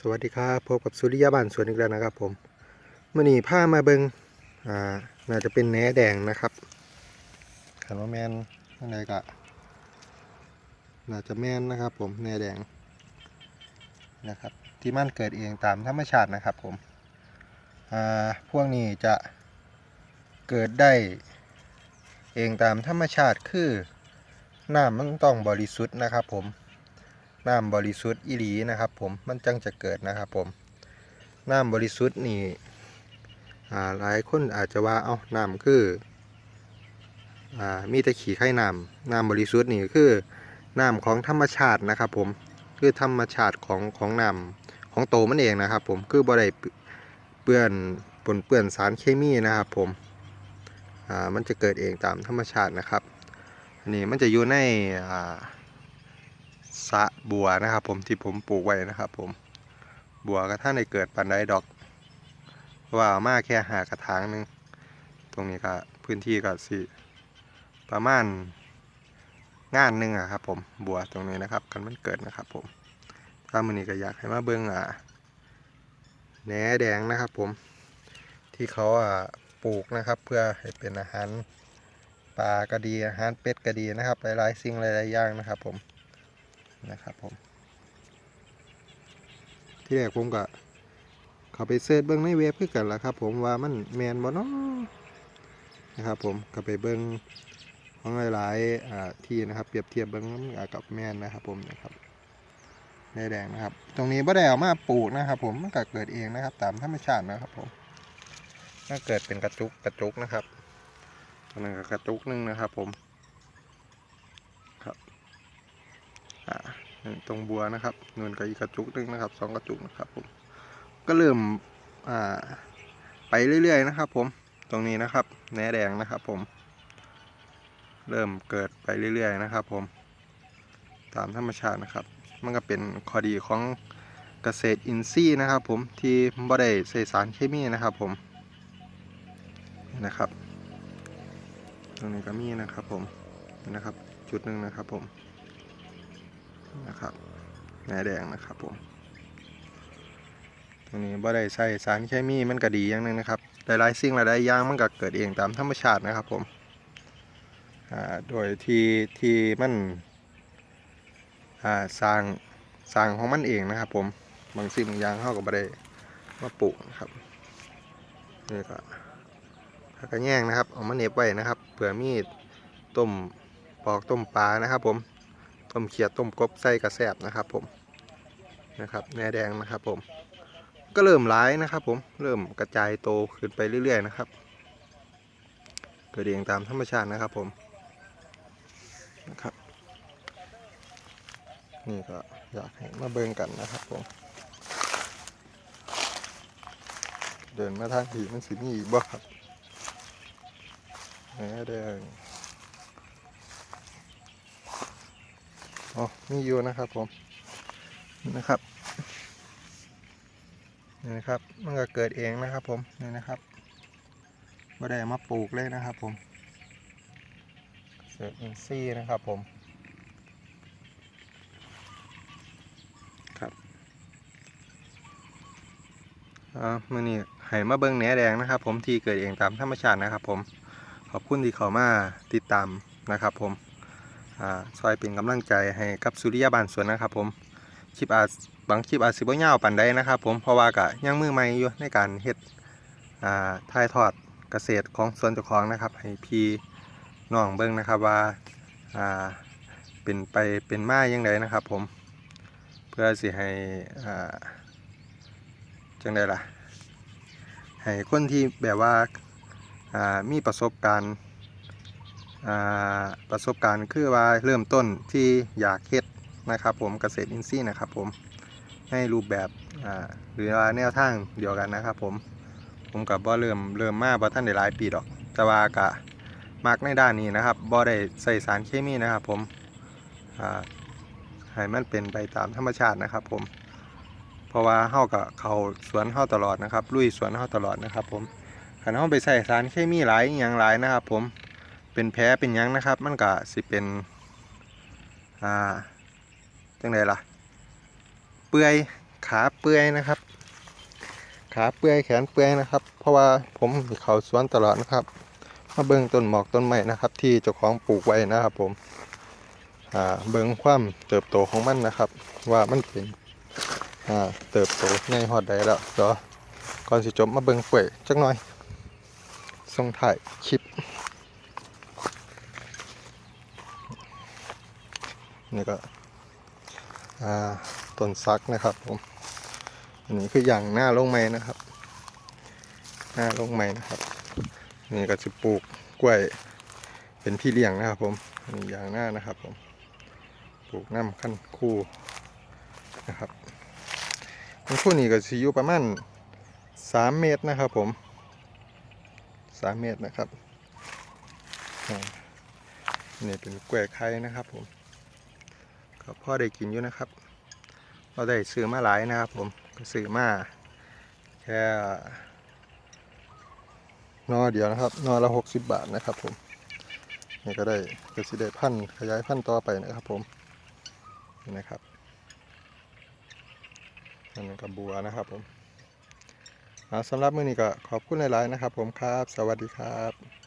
สวัสดีครับพบกับสุริยบ้านสวนอีกแล้วนะครับ ผมมื่อนี้ผ้ามาเบิงอ่าน่าจะเป็นแหนแดงนะครับขันว่าแมนอะไรกะน่าจะแมนนะครับ ผมแหนแดงนะครับ ที่มันเกิดเองตามธรรมชาตินะครับ ผมอ่าพวกนี้จะเกิดได้เองตามธรรมชาติคือน้ำมันต้องบริสุทธิ์นะครับ ผม น้ำบริสุทธิ์อีหลีนะครับ ผมมันจังจะเกิดนะครับ ผมน้ำบริสุทธิ์นี่หลายคนอาจจะว่าเอาน้ำคืออมีแต่ขี้ไข่น้ำน้ำบริสุทธิ์นี่คือน้ำของธรรมชาตินะครับ ผมคือธรรมชาติของของน้ำของโตมันเองนะครับ ผมคือบ่ได้เปื้อนปนเปื้อนสารเคมีนะครับ ผมมันจะเกิดเองตามธรรมชาตินะครับอันนี้มันจะอยู่ในอ สะบัวนะครับ ผมที่ผมปลูกไว้นะครับ ผมบัวก็ท่านได้เกิดปันไดดอกว่าเอามาแค่หากระถางหนึงตรงนี้ก็พื้นที่ก็สิประมาณงานหนึ่งอะครับ ผมบัวตรงนี้นะครับกันมันเกิดนะครับ ผมถ้ามันนี้ก็อยากให้มาเบิ้งอะแหนแดงนะครับ ผมที่เขาอะปลูกนะครับ เพื่อให้เป็นอาหารปลาก็ดีอาหารเป็ดก็ดีนะครับ หลายๆสิ่งหลายๆอย่างนะครับ ผม นะครับผม ที่แรกผมก็เขาไปเสิร์ชเบิ้งในเว็บคือกันละครับผมว่ามันแมนบ่เนาะนะครับผมก็ไปเบิ้งของหลายๆที่นะครับเปรียบเทียบเบิ้งกับแมนนะครับผมนะครับแดงนะครับ ตรงนี้บ่ได้เอามาปลูกนะครับ ผมมันก็เกิดเองนะครับ ตามธรรมชาตินะครับผมก็เกิดเป็นกระจุกกระจุกนะครับตรงนั้นก็กระจุกนึงนะครับ ผม อ่าตรงบัวนะครับนวลกับอีกกระจุกหนึงนะครับสองกระจุกนะครับผมก็เริ่มอ่าไปเรื่อยๆนะครับ ผมตรงนี้นะครับแหนแดงนะครับ ผม เริ่มเกิดไปเรื่อยๆนะครับ ผมตามธรรมชาตินะครับ มันก็เป็นข้อดีของเกษตรอินทรีย์นะครับ ผมที่บ่ได้ใส่สารเคมีนะครับ ผมนะครับ ตรงนี้ก็มีนะครับ ผมนะครับ จุดหนึ่งนะครับ ผม นะครับแหนแดงนะครับผมตรงนี้บ่ได้ใส่สารเคมีมันก็ดีอย่างหนึงนะครับหลายๆสิ่งหลายๆอย่างมันก็เกิดเองตามธรรมชาตินะครับผมอ่าโดยที่ที่มันอ่าสร้างสร้างของมันเองนะครับ ผมบางสิ่งบางอย่างเข้าก็บ่ได้มาปลูกนะครับนี่ก็ผักกระแยงนะครับเอามาเน็บไว้นะครับเผื่อมีดต้มปอกต้มปลานะครับผม ต้มเขียดต้มกบใส่กระแสบนะครับผมนะครับแหนแดงนะครับผม ก็เริ่มร้ายนะครับผมเริ่มกระจายโตขึ้นไปเรื่อยๆนะครับ เกิดเองตามธรรมชาตินะครับผมนะครับนี่ก็อยากให้มาเบิ่งกันนะครับผม เดินมาทางผีมันสิมีอีกบ่ครับแหนแดง อ๋อมีอยู่นะครับผมนะครับนี่นะครับ มันก็เกิดเองนะครับผมนี่นะครับไม่ได้มาปลูกเลยนะครับผมเกิดอินทรีย์นะครับผมครับอ่ามื่อนี้ให้มาเบิ้งแหนแดงนะครับ ผมที่เกิดเองตามธรรมชาตินะครับ ผมขอบคุณที่เขามาติดตามนะครับ ผม ซอยเป็นกำลังใจให้กับสุริยาบานสวนนะครับผมคลิปอาจบางคลิปอาจสิบ่ยาวปานใดนะครับผมเพราะว่ากะยังมือใหม่อยู่ในการเฮ็ดอ่าถ่ายทอดเกษตรของสวนเจ้าของนะครับ ให้พี่น้องเบิ่งนะครับว่าอ่าเป็นไปเป็นมาอย่างไรนะครับ ผมเพื่อสิให้อ่าจังไดล่ะให้คนที่แบบว่าอ่ามีประสบการณ์ ประสบการณ์คือว่าเริ่มต้นที่อยากเฮ็ดนะครับผมเกษตรอินทรีย์นะครับผมให้รูปแบบหรือว่าแนวทางเดียวกันนะครับผมผมกับบ่เริ่มเริ่มมาบ่ท่านได้หลายปีดอกแต่ว่ากะมักในด้านนี้นะครับบ่ได้ใส่สารเคมีนะครับผมอ่าให้มันเป็นไปตามธรรมชาตินะครับผมเพราะว่าเฮากับเขาสวนเฮาตลอดนะครับลุยสวนเฮาตลอดนะครับผมคันเฮาไปใส่สารเคมีหลายอย่างหลายนะครับผม เป็นแผลเป็นยังนะครับ มันก็สิเป็นอ่าจังไดล่ะ เปื่อยขาเปื่อยนะครับ ขาเปื่อยแขนเปื่อยนะครับ เพราะว่าผมเขาสวนตลอดนะครับมาเบิ่งต้นหมอกต้นไม้นะครับ ที่เจ้าของปลูกไว้นะครับผมอ่าเบิ่งความเติบโตของมันนะครับ ว่ามันเป็นอ่าเติบโตในฮอดใดแล้วเดี๋ยวก่อนสิจบมาเบิ่งกล้วยจักหน่อยส่งถ่ายคลิป นี่ก็ต้นซักนะครับผมอันนี้คืออย่างหน้าลงไม้นะครับ หน้าลงไม้นะครับ นี่ก็จะปลูกกล้วยเป็นพี่เลี้ยงนะครับผมอันนี้อย่างหน้านะครับผมปลูกน้ำขั้นคู่นะครับขั้นคู่นี้ก็สิอยู่ประมาณสามเมตรนะครับผมสามเมตรนะครับนี่เป็นกล้วยไข่นะครับผม ก็พ่อได้กินอยู่นะครับเราได้ซื้อมาหลายนะครับ ผมก็ซื้อมาแค่นอเดียวนะครับนอละหกสิบบาทนะครับผมนี่ก็ได้ก็สิได้พันธุ์ขยายพันธุ์ต่อไปนะครับผมนี่นะครับอันนี้ก็บัวนะครับผมสำหรับมื้อนี้ก็ขอบคุณหลาย ๆ นะครับผมครับ สวัสดีครับ